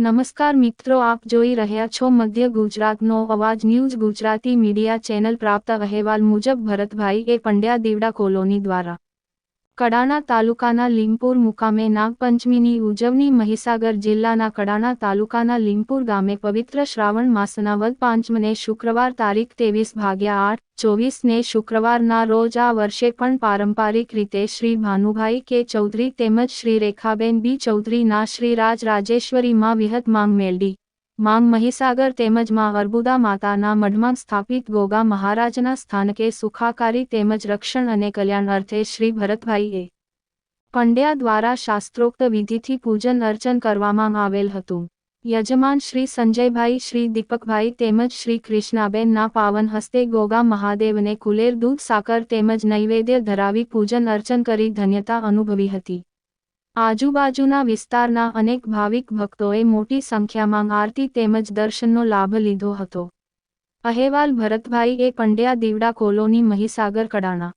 નમસ્કાર મિત્રો, આપ જોઈ રહ્યા છો મધ્ય ગુજરાતનો અવાજ ન્યૂઝ ગુજરાતી મીડિયા ચેનલ પ્રાપ્ત અહેવાલ મુજબ ભરતભાઈ એ પંડ્યા દીવડા કોલોની દ્વારા કડાણા તાલુકાના લીમપુર મુકામે નાગપંચમીની ઉજવણી મહીસાગર જિલ્લાના કડાણા તાલુકાના લીમપુર ગામે પવિત્ર શ્રાવણ માસના વદ પાંચમને શુક્રવાર તારીખ ત્રેવીસ ભાગ્યા આઠ, ચોવીસને શુક્રવારના રોજ આ વર્ષે પણ પારંપારિક રીતે શ્રી ભાનુભાઈ કે ચૌધરી તેમજ શ્રી રેખાબેન બી ચૌધરીના શ્રી રાજ રાજેશ્વરીમાં વિહત માંગ મેળવી. માંગ મહીસાગર તેમજમાં અર્બુદા માતાના મઢમાં સ્થાપિત ગોગા મહારાજના સ્થાનકે સુખાકારી તેમજ રક્ષણ અને કલ્યાણ અર્થે શ્રી ભરતભાઈએ પંડ્યા દ્વારા શાસ્ત્રોક્ત વિધિથી પૂજન અર્ચન કરવામાં આવેલ હતું. યજમાન શ્રી સંજયભાઈ, શ્રી દીપકભાઈ તેમજ શ્રી કૃષ્ણાબેનના પાવન હસ્તે ગોગા મહાદેવને કુલેર દૂધ સાકર તેમજ નૈવેદ્ય ધરાવી પૂજન અર્ચન કરી ધન્યતા અનુભવી હતી. આજુબાજુના વિસ્તારના અનેક ભાવિક ભક્તોએ મોટી સંખ્યામાં આરતી તેમજ દર્શનનો લાભ લીધો હતો. અહેવાલ ભરતભાઈ એ પંડ્યા દીવડા કોલોની મહીસાગર કડાણા.